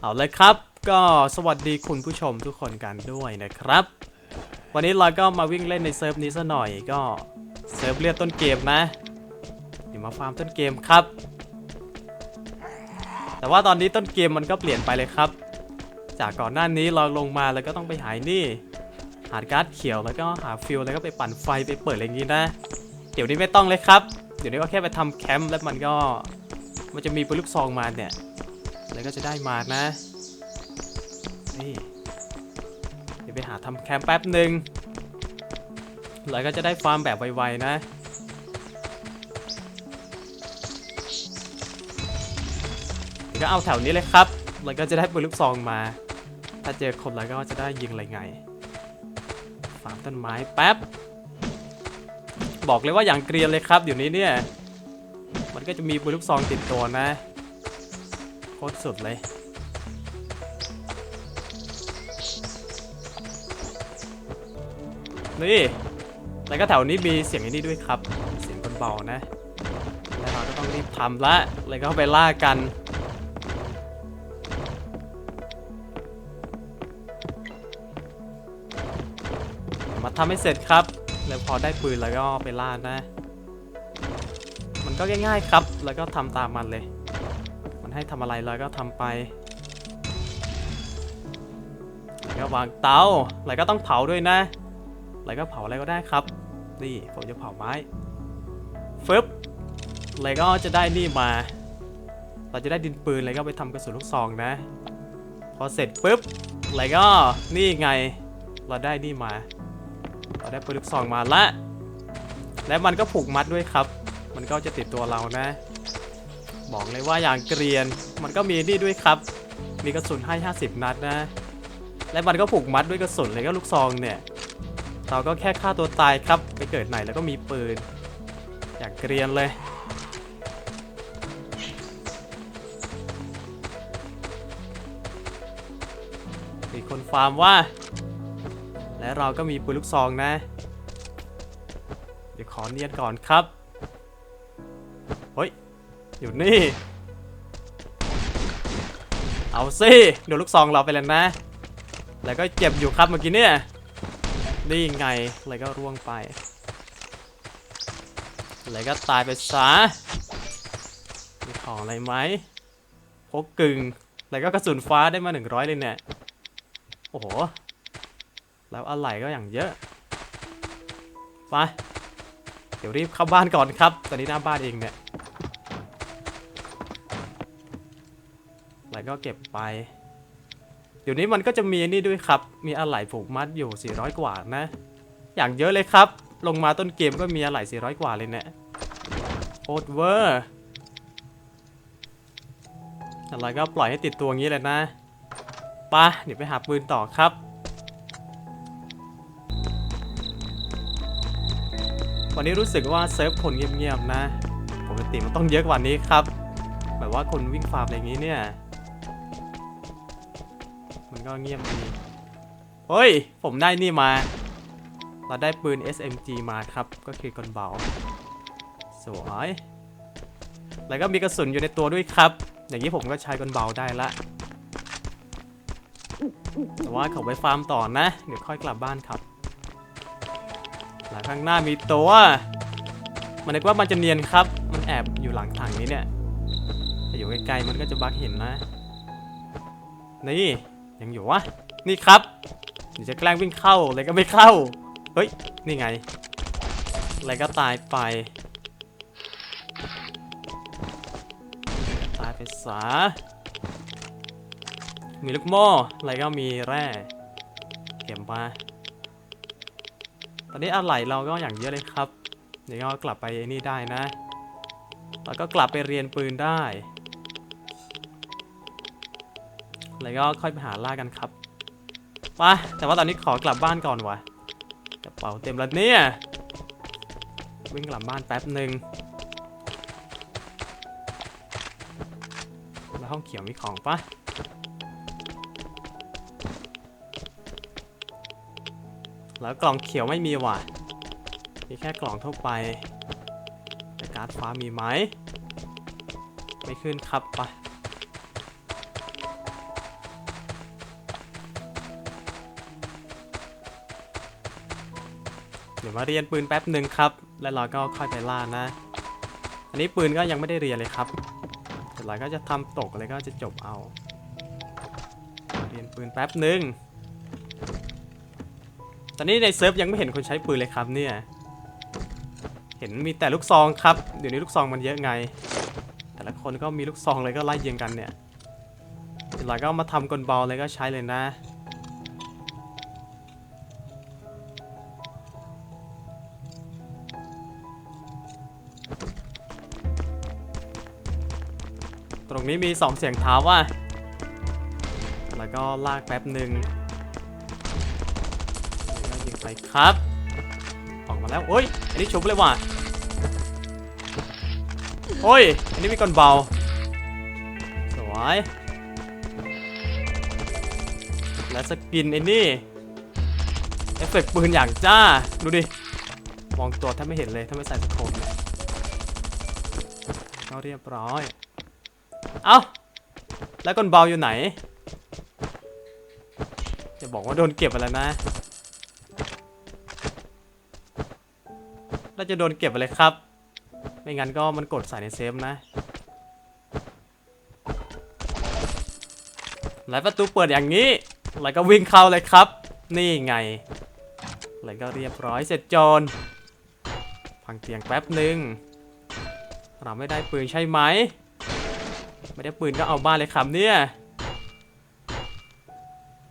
เอาเลยครับก็สวัสดีคุณผู้ชมทุกคนกันด้วยนะครับ วันนี้เราก็มาวิ่งเล่นในเซิร์ฟนี้ซะหน่อยก็เซิร์ฟเลือดต้นเกมนะเดี๋ยวมาฟาร์มต้นเกมครับ แต่ว่าตอนนี้ต้นเกมมันก็เปลี่ยนไปเลยครับ จากก่อนหน้านี้เราลงมาแล้วก็ต้องไปหายนี่หาการ์ดเขียวแล้วก็หาฟิลแล้วก็ไปปั่นไฟไปเปิดอะไรอย่างนี้นะ เดี๋ยวนี้ไม่ต้องเลยครับ เดี๋ยวนี้ก็แค่ไปทำแคมป์แล้วมันก็มันจะมีปืนลูกซองมาเนี่ย แล้วก็จะได้มานะ นี่เดี๋ยวไปหาทำแคมป์แป๊บหนึ่งแล้วก็จะได้ฟาร์มแบบไวๆนะก็เอาแถวนี้เลยครับ แล้วก็จะได้ปืนลูกซองมา ถ้าเจอคนแล้วก็จะได้ยิงอะไรไง ฟาร์มต้นไม้แป๊บ บอกเลยว่าอย่างเกรียนเลยครับเดี๋ยวนี้เนี่ย มันก็จะมีปืนลูกซองติดตัวนะ ตรสุดเลย นี่ แล้วก็แถวนี้มีเสียงนี่ด้วยครับ เสียงคนเบานะ แล้วเราก็ต้องรีบทำละเลยก็ไปล่ากันมาทำให้เสร็จครับ แล้วพอได้ปืนแล้วก็ไปล่านะ มันก็ง่ายๆครับ แล้วก็ทำตามมันเลย ให้ทำอะไรเราก็ทำไปแล้วก็วางเตาแล้วก็ต้องเผาด้วยนะแล้วก็เผาอะไรก็ได้ครับ นี่ผมจะเผาไม้ฟึบแล้วก็จะได้นี่มา เราจะได้ดินปืนแล้วก็ไปทำกระสุนลูกซองนะ พอเสร็จปุ๊บแล้วก็นี่ไง เราได้นี่มา เราได้ปืนลูกซองมาละและมันก็ผูกมัดด้วยครับ มันก็จะติดตัวเรานะ บอกเลยว่าอย่างเกรียนมันก็มีนี่ด้วยครับ มีกระสุนให้ 50 นัดนะ และมันก็ผูกมัดด้วยกระสุนเลยก็ลูกซองเนี่ย เราก็แค่ฆ่าตัวตายครับ ไปเกิดไหนแล้วก็มีปืน อย่างเกรียนเลย มีคนฟาร์มว่า และเราก็มีปืนลูกซองนะ เดี๋ยวขอเนียนก่อนครับ อยู่นี่ เอาสิโดนลูกซองเราไปแล้วนะ แล้วก็เจ็บอยู่ครับเมื่อกี้เนี่ย นี่ไงเลยก็ร่วงไป เลยก็ตายไปซะมีของอะไรไหมพกกึ่งแล้วก็กระสุนฟ้าได้มา 100 เลยเนี่ย โอ้โห แล้วอะไรก็อย่างเยอะ ไป เดี๋ยวรีบเข้าบ้านก่อนครับ ตอนนี้หน้าบ้านเองเนี่ย ก็เก็บไป เดี๋ยวนี้มันก็จะมีนี่ด้วยครับ มีอะไหล่ผูกมัดอยู่ 400 กว่านะ อย่างเยอะเลยครับ ลงมาต้นเกมก็มีอะไหล่400 กว่าเลยเนี่ยโคตรเวอร์อะไรก็ปล่อยให้ติดตัวงี้เลยนะปะเดี๋ยวไปหาปืนต่อครับวันนี้รู้สึกว่าเซิร์ฟคนเงียบๆนะ ปกติมันต้องเยอะกว่านี้ครับ แบบว่าคนวิ่งฟาร์มอะไรอย่างนี้เนี่ย ก็เงียบดีเฮ้ย ผมได้นี่มา เราได้ปืน SMG มาครับ ก็คือกลเบา สวย แล้วก็มีกระสุนอยู่ในตัวด้วยครับ อย่างนี้ผมก็ใช้กลเบาได้ละ แต่ว่าเขาไปฟาร์มต่อนะ เดี๋ยวค่อยกลับบ้านครับแล้วข้างหน้ามีตัว มันนึกว่ามันจะเนียนครับ มันแอบอยู่หลังถังนี้เนี่ย แต่อยู่ไกลๆมันก็จะบักเห็นนะ นี่ ยังอยู่วะ นี่ครับเดี๋ยวจะแกล้งวิ่งเข้าอะไรก็ไม่เข้า เฮ้ย นี่ไง อะไรก็ตายไป ตายไปซะมีลูกโม่อะไรก็มีแร่ เก็บมา ตอนนี้อะไหล่เราก็อย่างเยอะเลยครับ เดี๋ยวก็กลับไปนี่ได้นะ แล้วก็กลับไปเรียนปืนได้ แล้วก็ค่อยไปหาล่ากันครับไปแต่ว่าตอนนี้ขอกลับบ้านก่อนวะกระเป๋าเต็มแล้วเนี่ยวิ่งกลับบ้านแป๊บหนึ่งแล้วห้องเขียวมีของปะแล้วกล่องเขียวไม่มีว่ะ มีแค่กล่องทั่วไปแต่การ์ดฟ้ามีไหม ไม่ขึ้นครับไป เดี๋ยวมาเรียนปืนแป๊บหนึ่งครับ แล้วเราก็ค่อยไปล่านะ อันนี้ปืนก็ยังไม่ได้เรียนเลยครับเดี๋ยวเราก็จะทำตกแล้วก็จะจบเอา เรียนปืนแป๊บหนึ่งตอนนี้ในเซิร์ฟยังไม่เห็นคนใช้ปืนเลยครับเนี่ย เห็นมีแต่ลูกซองครับ เดี๋ยวนี้ลูกซองมันเยอะไง แต่ละคนก็มีลูกซองเลยก็ไล่ยิงกันเนี่ยเดี๋ยวเราก็มาทำกลเบาเลยก็ใช้เลยนะ ตรงนี้มีสองเสียงเท้าว่ะ แล้วก็ลากแป๊บหนึ่งแล้วก็ยิงไปครับ ออกมาแล้ว โอ้ย อันนี้ชุบเลยว่ะ โอ้ย อันนี้มีกลเบา สวย และสกินไอ้นี่ เอฟเฟกต์ปืนอย่างจ้า ดูดิ มองตัวแทบไม่เห็นเลย ถ้าไม่ใส่สโคปเนี่ยก็เรียบร้อย เอ้า แล้วกลเบาอยู่ไหน จะบอกว่าโดนเก็บอะไรนะเราจะโดนเก็บอะไรครับ ไม่งั้นก็มันกดใส่ในเซฟนะ แล้วประตูเปิดอย่างนี้ แล้วก็วิ่งเข้าเลยครับ นี่ไง แล้วก็เรียบร้อยเสร็จโจรพังเตียงแป๊บหนึ่งเราไม่ได้ปืนใช่ไหม ไม่ได้ปืนก็เอาบ้านเลยครับเนี่ย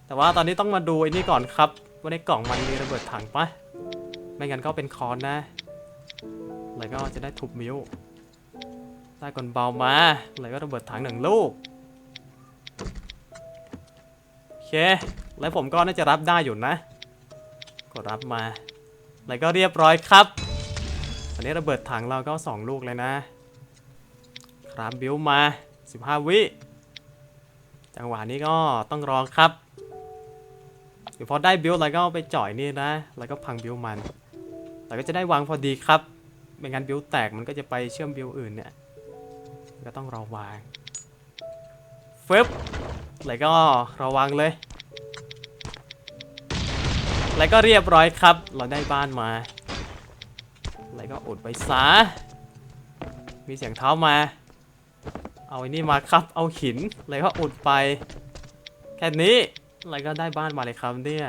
แต่ว่าตอนนี้ต้องมาดูไอ้นี่ก่อนครับ ว่าในกล่องมันมีระเบิดถังปะไม่งั้นก็เป็นคอนนะแล้วก็จะได้ทุบมิวได้กลเบามาแล้วก็ระเบิดถังหนึ่งลูกโอเคแล้วผมก็น่าจะรับได้อยู่นะ ก็รับมาแล้วก็เรียบร้อยครับอันนี้ระเบิดถังเราก็สองลูกเลยนะ ครับบิวมา 15 วิ จังหวะนี้ก็ต้องรอครับเดี๋ยวพอได้บิวแล้วก็ไปจ่อยนี่นะ แล้วก็พังบิวมัน แต่ก็จะได้วางพอดีครับไม่งั้นบิวแตกมันก็จะไปเชื่อมบิวอื่นเนี่ย ก็ต้องรอวางฟึบแล้วก็รอวางเลย แล้วก็เรียบร้อยครับ เราได้บ้านมา แล้วก็อดไปซะมีเสียงเท้ามา เอาไอ้นี่มาครับ เอาหินแล้วก็อุดไป แค่นี้แล้วก็ได้บ้านมาเลยครับเนี่ย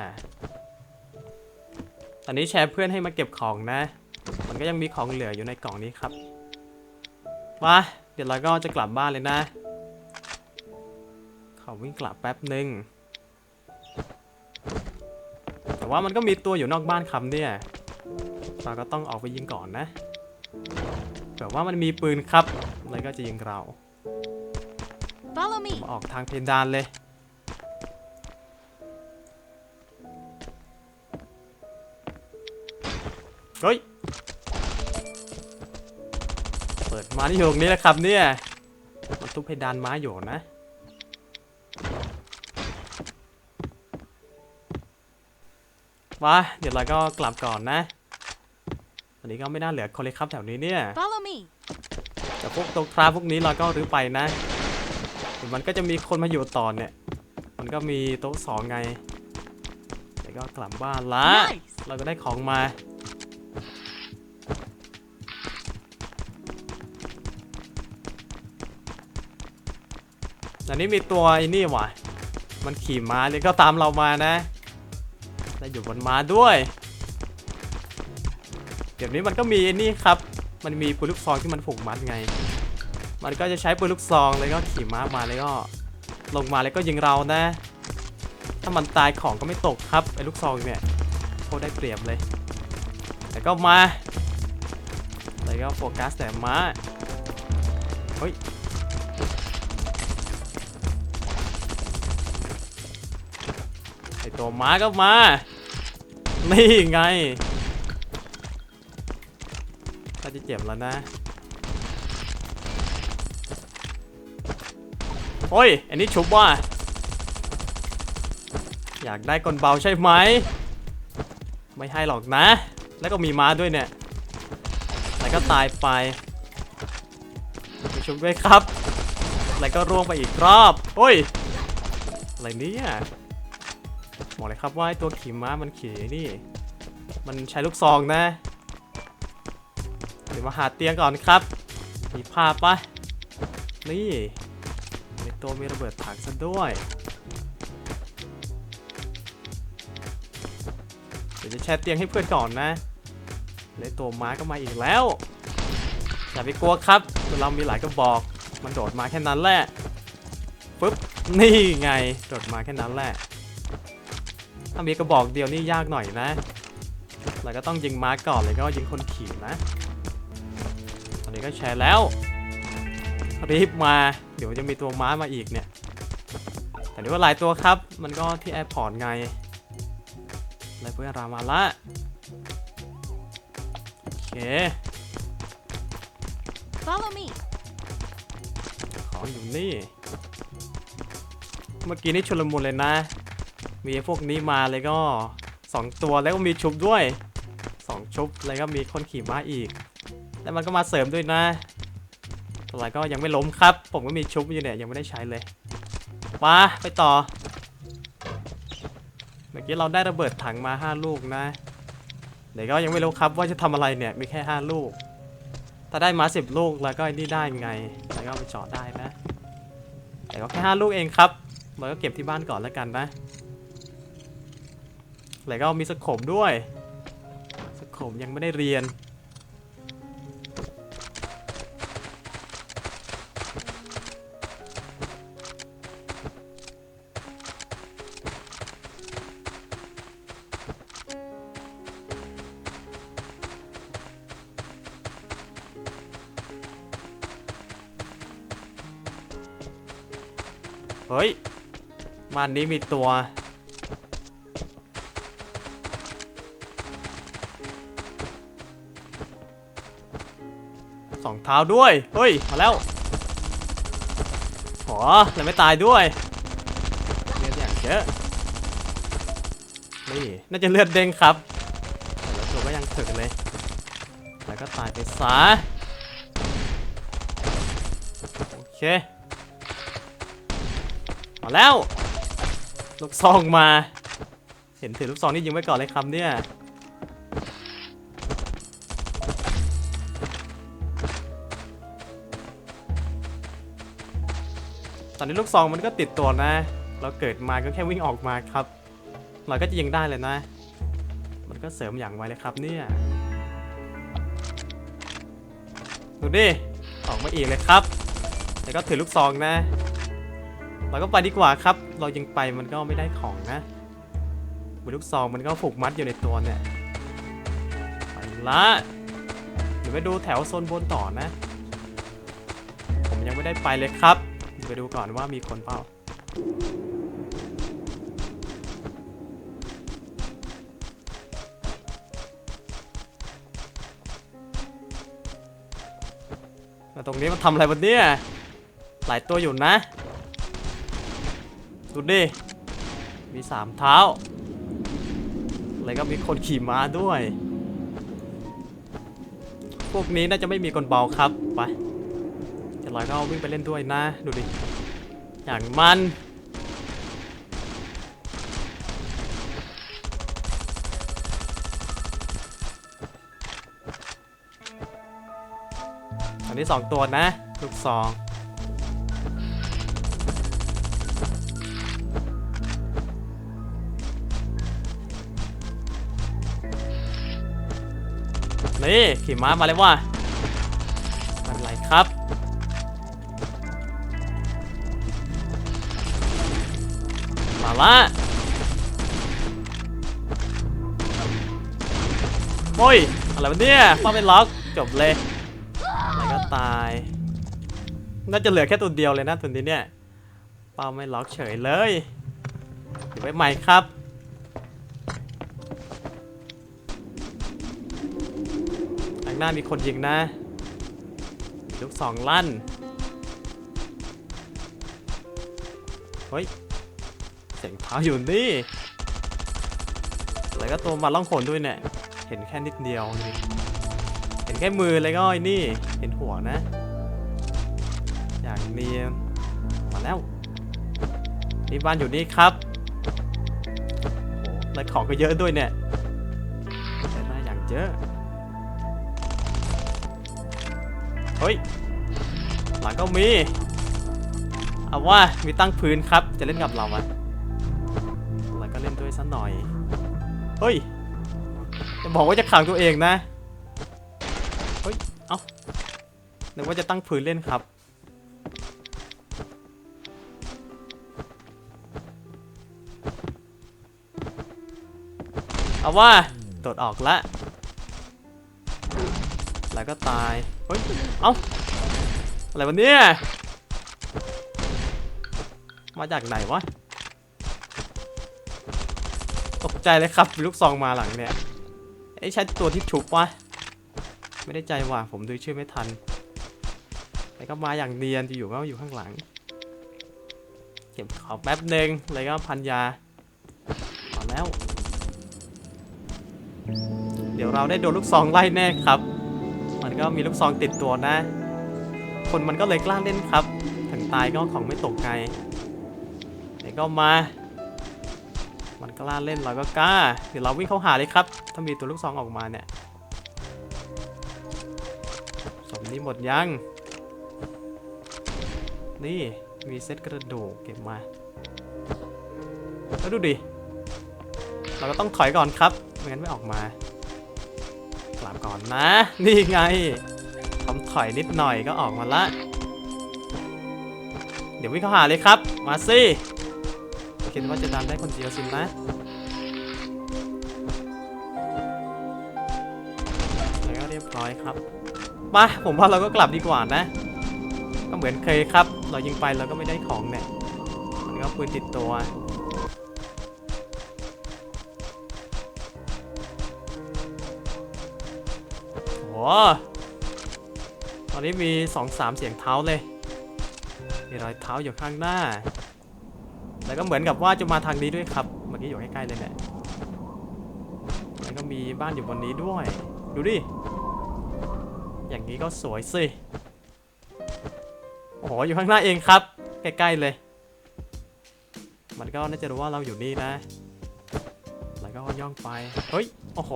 ตอนนี้แชร์เพื่อนให้มาเก็บของนะ มันก็ยังมีของเหลืออยู่ในกล่องนี้ครับ มาเดี๋ยวเราก็จะกลับบ้านเลยนะ ขอวิ่งกลับแป๊บหนึ่งแต่ว่ามันก็มีตัวอยู่นอกบ้านครับเนี่ย เราก็ต้องออกไปยิงก่อนนะเผื่อว่ามันมีปืนครับ แล้วก็จะยิงเรา Follow me. มาออกทางเพดานเลย เฮ้ย เปิดมาที่อยู่ตรงนี้แหละครับเนี่ย มันทุบเพดานไม้อยู่นะ มาเดี๋ยวเราก็กลับก่อนนะวันนี้ก็ไม่น่าเหลือคนเลยครับแถวนี้เนี่ย Follow me. แต่พวกตรงทราพวกนี้เราก็รื้อไปนะเดี๋ยว มันก็จะมีคนมาอยู่ต่อเนี่ย มันก็มีโต๊ะสองไงแล้วก็กลับบ้านละ Nice. เราก็ได้ของมา อันนี้มีตัวไอ้นี่ว่ะ มันขี่ม้าเลยก็ตามเรามานะแล้วอยู่บนม้าด้วยเดี๋ยวนี้มันก็มีไอ้นี่ครับ มันมีปืนลูกซองที่มันผูกมัดไง มันก็จะใช้ปืนลูกซองแล้วก็ขี่ม้ามาแล้วก็ลงมาแล้วก็ยิงเรานะ ถ้ามันตายของก็ไม่ตกครับไอ้ลูกซองเนี่ยโคตรได้เปรียบเลยแล้วก็มาแล้วก็โฟกัสแต่ม้าเฮ้ยไอตัวม้าก็มานี่ไงถ้าจะเจ็บแล้วนะ โอ้ย อันนี้ชุบว่า อยากได้กลเบาใช่ไหม ไม่ให้หรอกนะ แล้วก็มีม้าด้วยเนี่ย แล้วก็ตายไปไปชุบด้วยครับ แล้วก็ร่วงไปอีกรอบโอ้ย อะไรเนี่ยบอกเลยครับว่าตัวขี่ม้ามันขี่นี่ มันใช้ลูกซองนะเดี๋ยวมาหาเตียงก่อนครับ มีภาพปะนี่ ตัวมีระเบิดถังซะด้วย เดี๋ยวจะแชร์เตียงให้เพื่อนก่อนนะในตัวม้าก็มาอีกแล้ว อย่าไปกลัวครับเรามีหลายกระบอก มันโดดมาแค่นั้นแหละปึ๊บ นี่ไง โดดมาแค่นั้นแหละ ถ้ามีกระบอกเดียวนี่ยากหน่อยนะ เราก็ต้องยิงม้าก่อนเลยก็ยิงคนขี่นะ ตอนนี้ก็แชร์แล้ว รีบมา ดี๋ยวจะมีตัวม้ามาอีกเนี่ย แต่นี่ว่าหลายตัวครับ มันก็ที่แอร์พอร์ตไงอะไรเพื่อนรามาละโอเค Follow me. ของอยู่นี่ เมื่อกี้นี่ชุลมุนเลยนะ มีพวกนี้มาเลยก็สองตัวแล้วก็มีชุบด้วยสองชุบแล้วก็มีคนขี่ม้าอีก แล้วมันก็มาเสริมด้วยนะ อะไรก็ยังไม่ล้มครับ ผมก็มีชุบอยู่เนี่ยยังไม่ได้ใช้เลยมาไปต่อ เมื่อกี้เราได้ระเบิดถังมา 5 ลูกนะเดี๋ยวก็ยังไม่รู้ครับว่าจะทำอะไรเนี่ยมีแค่ 5 ลูก ถ้าได้มา 10 ลูกแล้วก็นี่ได้ไง แล้วก็ไปเจาะได้นะแต่ก็แค่ 5 ลูกเองครับเราก็เก็บที่บ้านก่อนแล้วกันนะแล้วก็มีสโคมด้วยสโคมยังไม่ได้เรียน เฮ้ยบ้านนี้มีตัว สองเท้าด้วย เฮ้ย มาแล้วโหแล้วไม่ตายด้วยเลือดอย่างเยอะ นี่ น่าจะเลือดเด้งครับแต่ละตัวก็ยังถึกเลย แล้วก็ตายไปซะโอเค มาแล้ว ลูกซองมา เห็นถือลูกซองนี่ยิงไว้ก่อนเลยครับเนี่ย ตอนนี้ลูกซองมันก็ติดตัวนะ เราเกิดมาก็แค่วิ่งออกมาครับ เราก็จะยิงได้เลยนะ มันก็เสริมอย่างไวเลยครับเนี่ยดูดิ ออกมาอีกเลยครับ แต่ก็ถือลูกซองนะ เราก็ไปดีกว่าครับ เรายิงไปมันก็ไม่ได้ของนะบนลูกซองมันก็ผูกมัดอยู่ในตัวเนี่ยไปละเดี๋ยวไปดูแถวโซนบนต่อนะ ผมยังไม่ได้ไปเลยครับไปดูก่อนว่ามีคนเปล่าแล้วตรงนี้มันทำอะไรวะเนี่ยหลายตัวอยู่นะ ดูดิ มีสามเท้า แล้วก็มีคนขี่ม้าด้วย พวกนี้น่าจะไม่มีคนเบาครับ ไปจะลอยก็วิ่งไปเล่นด้วยนะ ดูดิ อย่างมันอันนี้สองตัวนะ ลูกซอง ขี่ม้ามาเลยว่ะไมันไรครับมาละโอ้ยอะไรวะเนี่ยป้าไม่ล็อกจบเลยอะไรก็ตาย น่าจะเหลือแค่ตัวเดียวเลยนะตัวนี้เนี่ยเป้าไม่ล็อกเฉยเลยเดี๋ยวไว้ใหม่ครับ หน้ามีคนยิงนะลูกสองลั่น เฮ้ย เสียงเท้าอยู่นี่ แล้วก็ตัวมาล่องขนด้วยเนี่ย เห็นแค่นิดเดียวนี่เห็นแค่มือแล้วก็ไอ้นี่ เห็นหัวนะ อย่างเนียนมาแล้ว นี่บ้านอยู่นี่ครับโอ้โหแล้วของก็เยอะด้วยเนี่ยเอย่างเยอะ เฮ้ย หลังก็มี เอาว่ามีตั้งพื้นครับ จะเล่นกับเราไหมแล้วก็เล่นด้วยสักหน่อย เฮ้ย จะบอกว่าจะขังตัวเองนะ เฮ้ย เอ้านึกว่าจะตั้งพื้นเล่นครับเอาว่าโดดออกละ แล้วก็ตาย ฮ้ย เอ้า อะไรวะเนี่ย มาจากไหนวะ ตกใจเลยครับลูกซองมาหลังเนี่ยไอ้ยใช่ตัวที่ชุบวะ ไม่ได้ใจว่ะ ผมดูชื่อไม่ทันแล้วก็มาอย่างเนียนจะอยู่ก็อยู่ข้างหลัง เก็บของแป๊บหนึ่งแล้วก็พันยามาแล้ว เดี๋ยวเราได้โดนลูกซองไล่แน่ครับ มันก็มีลูกซองติดตัวนะ คนมันก็เลยกล้าเล่นครับ ถึงตายก็ของไม่ตกไกลไหนก็มา มันกล้าเล่นเราก็กล้า เดี๋ยวเราวิ่งเข้าหาเลยครับ ถ้ามีตัวลูกซองออกมาเนี่ยสมนี้หมดยัง นี่มีเซตกระดูกเก็บมา แล้วดูดิ เราก็ต้องถอยก่อนครับ ไม่งั้นไม่ออกมา กลับก่อนนะ นี่ไงทำถอยนิดหน่อยก็ออกมาละ เดี๋ยววิ่งเข้าหาเลยครับ มาสิคิดว่าจะดันได้คนเดียวสินะแล้วก็เรียบร้อยครับ มาผมว่าเราก็กลับดีกว่านะ ก็เหมือนเคยครับ เรายิงไปเราก็ไม่ได้ของเนี่ย มันก็ปืนติดตัว ตอนนี้มีสองสามเสียงเท้าเลย มีรอยเท้าอยู่ข้างหน้า แล้วก็เหมือนกับว่าจะมาทางนี้ด้วยครับ เมื่อกี้อยู่ใกล้ๆเลยแหละแล้วก็มีบ้านอยู่บนนี้ด้วย ดูดิ อย่างนี้ก็สวยสิ โอ้โห อยู่ข้างหน้าเองครับ ใกล้ๆเลย มันก็น่าจะรู้ว่าเราอยู่นี่นะ แล้วก็ย่องไป เฮ้ย โอ้โห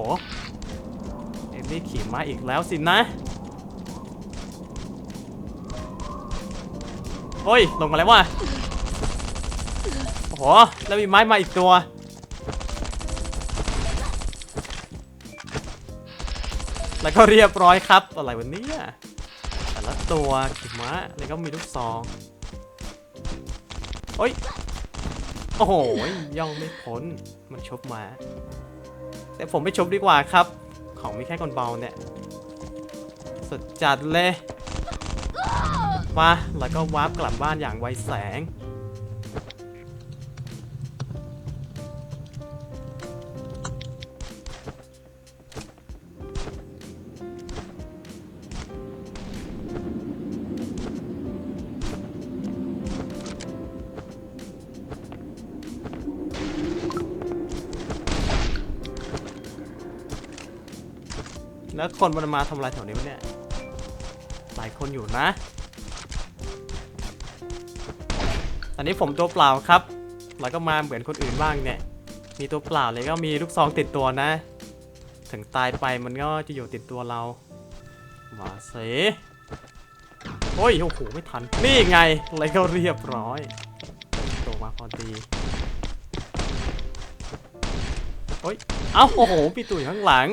นี่ขี่ม้าอีกแล้วสินะ โอ้ย ลงมาแล้วว่ะ โอ้โห แล้วมีไม้มาอีกตัว แล้วก็เรียบร้อยครับ อะไรวันนี้แต่ละตัวขี่ม้า แล้วก็มีลูกซองโอ้ย โอ้โห ย่องไม่พ้น มันชบมา แต่ผมไม่ชบดีกว่าครับ ของมีแค่คนเบาเนี่ย สุดจัดเลย มา แล้วก็วาร์ปกลับบ้านอย่างไวแสง แล้วคนมันมาทำอะไรแถวนี้วะเนี่ย หลายคนอยู่นะตอนนี้ผมตัวเปล่าครับ แล้วก็มาเหมือนคนอื่นบ้างเนี่ย มีตัวเปล่าเลยก็มีลูกซองติดตัวนะ ถึงตายไปมันก็จะอยู่ติดตัวเรา มาเสโอ้ย โอ้โห ไม่ทัน นี่ไงอะไรก็เรียบร้อยตัวมาพอดีโอ้ย เอ้า โอ้โห พี่ตุ๋ยข้างหลัง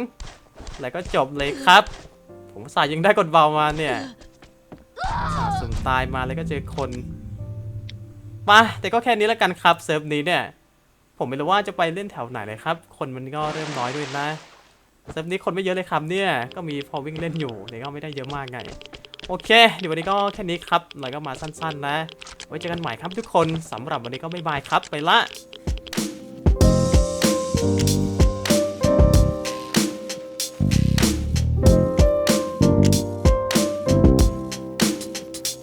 แล้วก็จบเลยครับ ผมสายยังได้กดเบามาเนี่ยสาสุ่มตายมาแล้วก็เจอคนมาแต่ก็แค่นี้แล้วกันครับเซิร์ฟนี้เนี่ย ผมไม่รู้ว่าจะไปเล่นแถวไหนเลยครับ คนมันก็เริ่มน้อยด้วยนะเซิร์ฟนี้คนไม่เยอะเลยครับเนี่ย ก็มีพอวิ่งเล่นอยู่แต่ก็ไม่ได้เยอะมากไง โอเคเดี๋ยววันนี้ก็แค่นี้ครับแล้วก็มาสั้นๆนะ ไว้เจอกันใหม่ครับทุกคนสำหรับวันนี้ก็บ๊ายบายครับไปละ